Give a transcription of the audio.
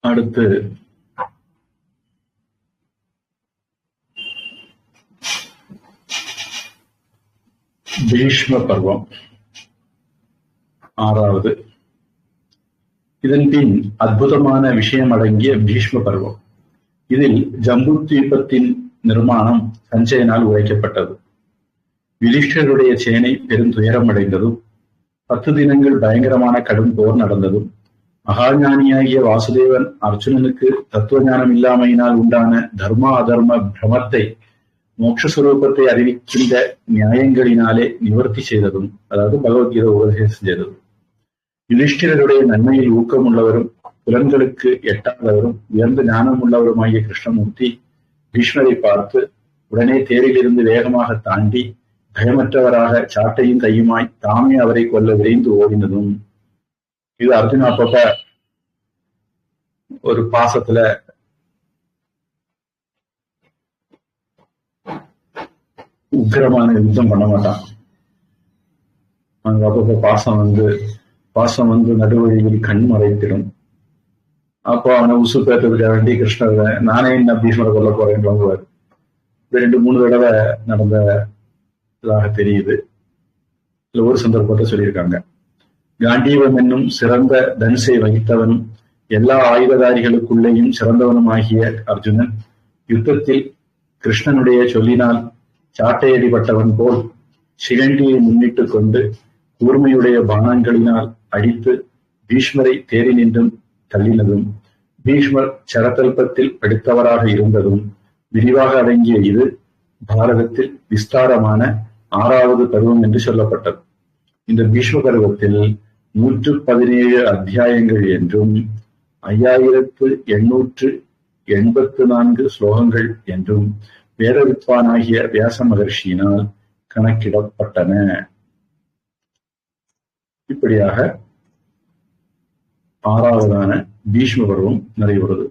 அடுத்து. பீஷ்ம பருவம். ஆறாவது. இதன் பின் அற்புதமான விஷயம் அடங்கிய பீஷ்ம பருவம். இதில் ஜம்பு தீபத்தின் நிர்மாணம் சஞ்சயனால் உழைக்கப்பட்டது யுதிஷ்டருடைய சேனை பெருந்துயரம் அடைந்ததும் பத்து தினங்கள் பயங்கரமான கடும் போர் நடந்ததும் மகாஞானியாகிய வாசுதேவன் அர்ஜுனனுக்கு தத்துவ ஞானம் இல்லாமையினால் உண்டான தர்ம அதர்ம பிரமத்தை மோட்சஸ்வரூபத்தை அறிவிக்கின்ற நியாயங்களினாலே நிவர்த்தி செய்ததும் அதாவது பகவத்கீதை உபதேசம் செய்ததும் யுதிஷ்டிரருடைய நன்மையில் ஊக்கம் உள்ளவரும் புலன்களுக்கு எட்டாதவரும் உயர்ந்த ஞானம் உள்ளவருமாகிய கிருஷ்ணமூர்த்தி பீஷ்மரை பார்த்து உடனே தேரிலிருந்து வேகமாக தாண்டி பயமற்றவராக சாட்டையும் கையுமாய் தாமே அவரை கொல்ல விரைந்து ஓடினதும் இது அர்ஜுனா அப்பப்ப ஒரு பாசத்துல உக்கிரமான யுத்தம் பண்ண மாட்டான். அங்க அப்பப்ப பாசம் வந்து பாசம் வந்து நடுவழியில் கண் மறைத்திடும். அப்போ அவனை உசு பேத்துறதுக்காக வேண்டி கிருஷ்ணர் நானே என்ன பீஷ்மரை கொல்ல போறேன்னு வாங்குவார் ரெண்டு மூணு தடவை நடந்த இதாக தெரியுது. இல்ல ஒரு சந்தர்ப்பத்தை சொல்லியிருக்காங்க. காண்டீவம் என்னும் சிறந்த தனுசை வகித்தவனும் எல்லா ஆயுததாரிகளுக்குள்ளேயும் சிறந்தவனும் ஆகிய அர்ஜுனன் யுத்தத்தில் கிருஷ்ணனுடைய சொல்லினால் சாட்டையடிப்பட்டவன் போல் சிகண்டியை முன்னிட்டுக் கொண்டு கூர்மையுடைய பானங்களினால் அடித்து பீஷ்மரை தேறி நின்றும் தள்ளினதும் பீஷ்மர் சரதல்பத்தில் படித்தவராக இருந்ததும் விரிவாக அடங்கிய இது பாரதத்தில் விஸ்தாரமான ஆறாவது பருவம் என்று சொல்லப்பட்டது. இந்த பீஷ்ம பருவத்தில் நூற்று பதினேழு அத்தியாயங்கள் என்றும் ஐயாயிரத்து எண்ணூற்று எண்பத்து நான்கு ஸ்லோகங்கள் என்றும் வேதவித்வானாகிய வியாச மகர்ஷியினால் கணக்கிடப்பட்டன. இப்படியாக ஆறாவதான பீஷ்ம பருவம் நிறைவுறுது.